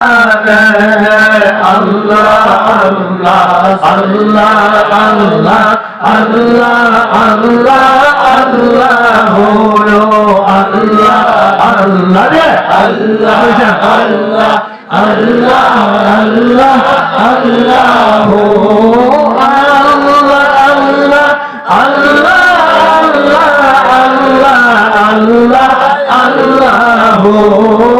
আল্লাহ আল্লাহ আল্লাহ আল্লাহ আল্লাহ আল্লাহ হলো আল্লাহ আল্লাহ রে আল্লাহ আল্লাহ আল্লাহ আল্লাহ আল্লাহ হো আল্লাহ আল্লাহ আল্লাহ আল্লাহ আল্লাহ আল্লাহ হো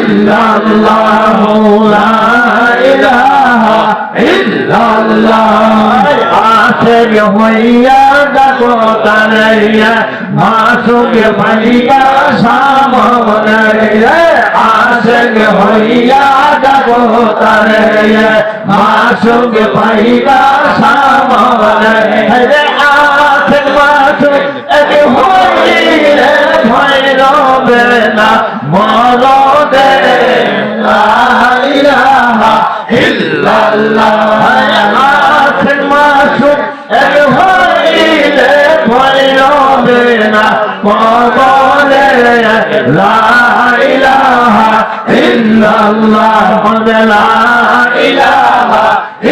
ইল্লাল্লাহ লা ইলাহা ইল্লাল্লাহ। আশেক হইয়া ডাকো তারাইয়া মাসুক পাইয়া সামনে আশেক হইয়া ডাকো তারাইয়া মাসুক পাইয়া সামনে লা ইলাহা ইল্লাল্লাহ লা ইলাহা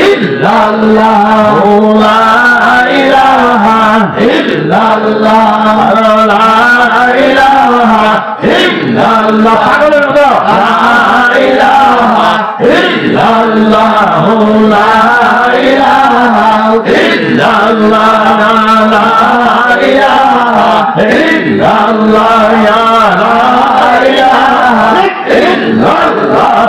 ইল্লাল্লাহ, লা ইলাহা ইল্লাল্লাহ, লা ইলাহা ইল্লাল্লাহ। পাগলের মতো। লা ইলাহা ইল্লাল্লাহ, লা ইলাহা ইল্লাল্লাহ, লা ইলাহা ইল্লাল্লাহ। ইল্লাল্লাহ